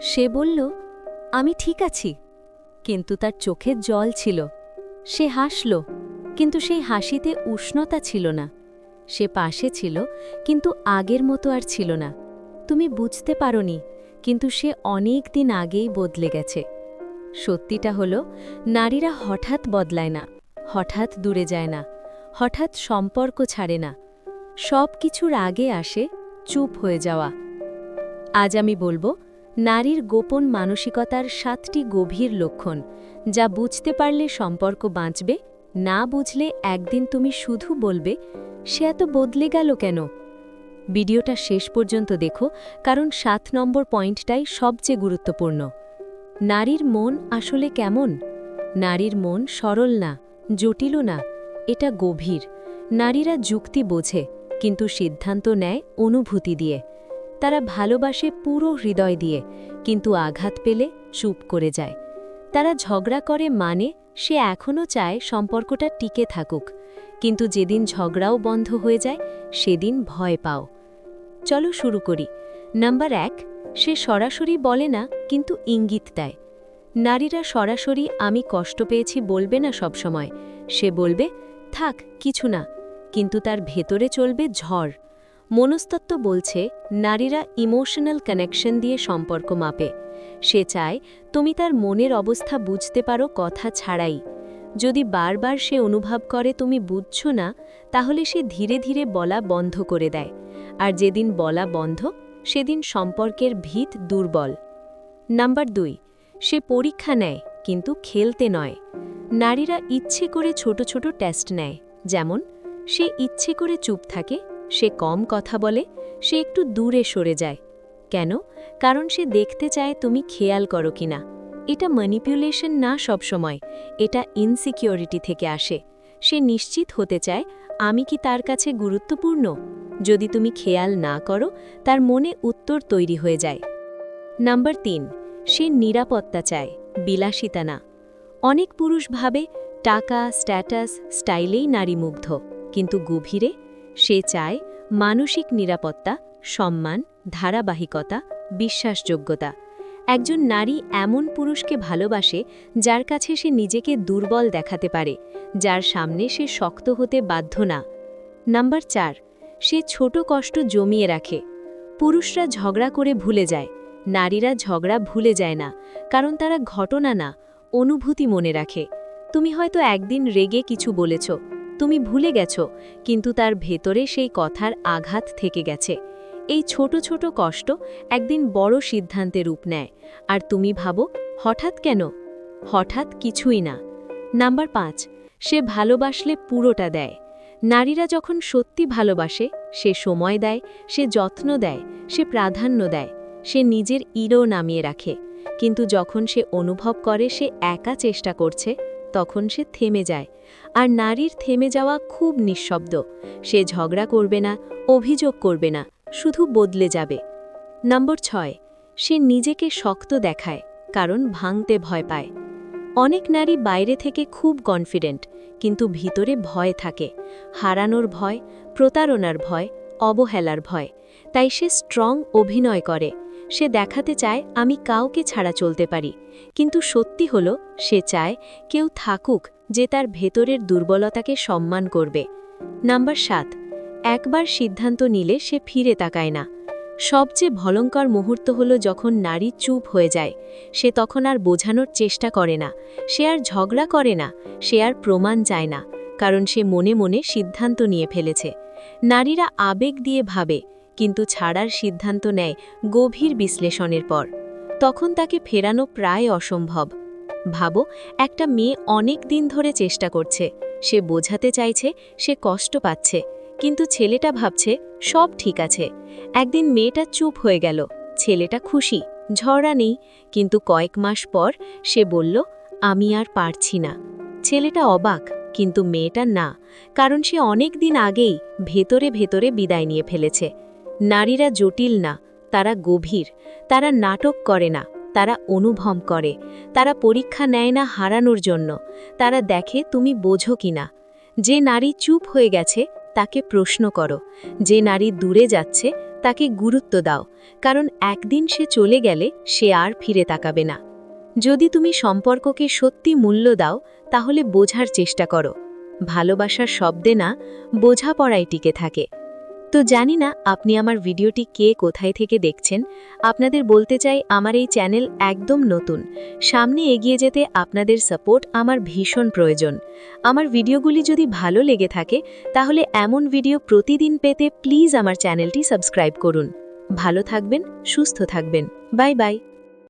সে বলল, আমি ঠিক আছি। কিন্তু তার চোখের জল ছিল। সে হাসল, কিন্তু সেই হাসিতে উষ্ণতা ছিল না। সে পাশে ছিল, কিন্তু আগের মতো আর ছিল না। তুমি বুঝতে পারোনি, কিন্তু সে অনেক দিন আগেই বদলে গেছে। সত্যিটা হলো, নারীরা হঠাৎ বদলায় না, হঠাৎ দূরে যায় না, হঠাৎ সম্পর্ক ছাড়ে না। সব কিছুর আগে আসে চুপ হয়ে যাওয়া। আজ আমি বলব নারীর গোপন মানসিকতার সাতটি গভীর লক্ষণ, যা বুঝতে পারলে সম্পর্ক বাঁচবে, না বুঝলে একদিন তুমি শুধু বলবে, সে এত বদলে গেল কেন? ভিডিওটা শেষ পর্যন্ত দেখো, কারণ সাত নম্বর পয়েন্টটাই সবচেয়ে গুরুত্বপূর্ণ। নারীর মন আসলে কেমন? নারীর মন সরল না জটিলও না, এটা গভীর। নারীরা যুক্তি বোঝে, কিন্তু সিদ্ধান্ত নেয় অনুভূতি দিয়ে। তারা ভালোবাসে পুরো হৃদয় দিয়ে, কিন্তু আঘাত পেলে চুপ করে যায়। তারা ঝগড়া করে মানে সে এখনও চায় সম্পর্কটা টিকে থাকুক, কিন্তু যেদিন ঝগড়াও বন্ধ হয়ে যায়, সেদিন ভয় পাও। চলো শুরু করি। নাম্বার এক, সে সরাসরি বলে না, কিন্তু ইঙ্গিত দেয়। নারীরা সরাসরি, আমি কষ্ট পেয়েছি বলবে না সবসময়। সে বলবে, থাক, কিছু না। কিন্তু তার ভেতরে চলবে ঝড়। মনস্তত্ত্ব বলছে, নারীরা ইমোশনাল কানেকশন দিয়ে সম্পর্ক মাপে। সে চায়, তুমি তার মনের অবস্থা বুঝতে পারো, কথা ছাড়াই। যদি বারবার সে অনুভব করে, তুমি বুঝছ না, তাহলে সে ধীরে ধীরে বলা বন্ধ করে দেয়। আর যেদিন বলা বন্ধ, সেদিন সম্পর্কের ভিত দুর্বল। নাম্বার দুই, সে পরীক্ষা নেয়, কিন্তু খেলতে নয়। নারীরা ইচ্ছে করে ছোট ছোট টেস্ট নেয়, যেমন, সে ইচ্ছে করে চুপ থাকে সে কম কথা বলে, সে একটু দূরে সরে যায়। কেন? কারণ সে দেখতে চায় তুমি খেয়াল করো কিনা। এটা ম্যানিপুলেশন না সবসময়, এটা ইনসিকিউরিটি থেকে আসে। সে নিশ্চিত হতে চায়, আমি কি তার কাছে গুরুত্বপূর্ণ? যদি তুমি খেয়াল না করো, তার মনে উত্তর তৈরি হয়ে যায়। নাম্বার তিন, সে নিরাপত্তা চায়, বিলাসিতা না। অনেক পুরুষ ভাবে টাকা স্ট্যাটাস স্টাইলেই নারী মুগ্ধ কিন্তু গভীরে সে চায় মানসিক নিরাপত্তা, সম্মান, ধারাবাহিকতা, বিশ্বাসযোগ্যতা। একজন নারী এমন পুরুষকে ভালোবাসে যার কাছে সে নিজেকে দুর্বল দেখাতে পারে, যার সামনে সে শক্ত হতে বাধ্য না। নাম্বার চার, সে ছোট কষ্ট জমিয়ে রাখে। পুরুষরা ঝগড়া করে ভুলে যায়, নারীরা ঝগড়া ভুলে যায় না, কারণ তারা ঘটনা না, অনুভূতি মনে রাখে। তুমি হয়তো একদিন রেগে কিছু বলেছ তুমি ভুলে গেছ, কিন্তু তার ভেতরে সেই কথার আঘাত থেকে গেছে। এই ছোট ছোট কষ্ট একদিন বড় সিদ্ধান্তে রূপ নেয়, আর তুমি ভাবো, হঠাৎ কেন? হঠাৎ কিছুই না। নাম্বার পাঁচ, সে ভালোবাসলে পুরোটা দেয়। নারীরা যখন সত্যি ভালোবাসে, সে সময় দেয়, সে যত্ন দেয়, সে প্রাধান্য দেয়, সে নিজের ইরও নামিয়ে রাখে। কিন্তু যখন সে অনুভব করে, সে একা চেষ্টা করছে তখন সে থেমে যায়। আর নারীর থেমে যাওয়া খুব নিঃশব্দ। সে ঝগড়া করবে না, অভিযোগ করবে না, শুধু বদলে যাবে। নম্বর ছয়, সে নিজেকে শক্ত দেখায়, কারণ ভাঙতে ভয় পায়। অনেক নারী বাইরে থেকে খুব কনফিডেন্ট কিন্তু ভিতরে ভয় থাকে। হারানোর ভয়, প্রতারণার ভয়, অবহেলার ভয়। তাই সে স্ট্রং অভিনয় করে। সে দেখাতে চায় আমি কাউকে ছাড়া চলতে পারি। কিন্তু সত্যি হল, সে চায় কেউ থাকুক যে তার ভেতরের দুর্বলতাকে সম্মান করবে। নাম্বার সাত, একবার সিদ্ধান্ত নিলে সে ফিরে তাকায় না। সবচেয়ে ভয়ঙ্কর মুহূর্ত হলো যখন নারী চুপ হয়ে যায়। সে তখন আর বোঝানোর চেষ্টা করে না। সে আর ঝগড়া করে না। সে আর প্রমাণ চায় না। কারণ সে মনে মনে সিদ্ধান্ত নিয়ে ফেলেছে। নারীরা আবেগ দিয়ে ভাবে কিন্তু ছাড়ার সিদ্ধান্ত নেয় গভীর বিশ্লেষণের পর। তখন তাকে ফেরানো প্রায় অসম্ভব। ভাবো, একটা মেয়ে অনেক দিন ধরে চেষ্টা করছে। সে বোঝাতে চাইছে, সে কষ্ট পাচ্ছে। কিন্তু ছেলেটা ভাবছে, সব ঠিক আছে। একদিন মেয়েটা চুপ হয়ে গেল। ছেলেটা খুশি ঝড়া নেই। কিন্তু কয়েক মাস পর সে বলল, আমি আর পারছি না। ছেলেটা অবাক, কিন্তু মেয়েটা না। কারণ সে অনেক দিন আগেই ভেতরে ভেতরে বিদায় নিয়ে ফেলেছে। নারীরা জটিল না, তারা গভীর। তারা নাটক করে না, তারা অনুভব করে। তারা পরীক্ষা নেয় না হারানোর জন্য। তারা দেখে তুমি বোঝো কিনা। যে নারী চুপ হয়ে গেছে, তাকে প্রশ্ন করো। যে নারী দূরে যাচ্ছে, তাকে গুরুত্ব দাও। কারণ একদিন সে চলে গেলে, সে আর ফিরে তাকাবে না। যদি তুমি সম্পর্ককে সত্যি মূল্য দাও, তাহলে বোঝার চেষ্টা করো। ভালোবাসার শব্দে না, বোঝাপড়ায় টিকে থাকে। তো জানি না আপনি আমার ভিডিওটি কে কোথায় থেকে দেখছেন। আপনাদের বলতে চাই আমার এই চ্যানেল একদম নতুন। সামনে এগিয়ে যেতে আপনাদের সাপোর্ট আমার ভীষণ প্রয়োজন। আমার ভিডিওগুলি যদি ভালো লেগে থাকে, তাহলে এমন ভিডিও প্রতিদিন পেতে প্লিজ আমার চ্যানেলটি সাবস্ক্রাইব করুন। ভালো থাকবেন, সুস্থ থাকবেন। Bye bye.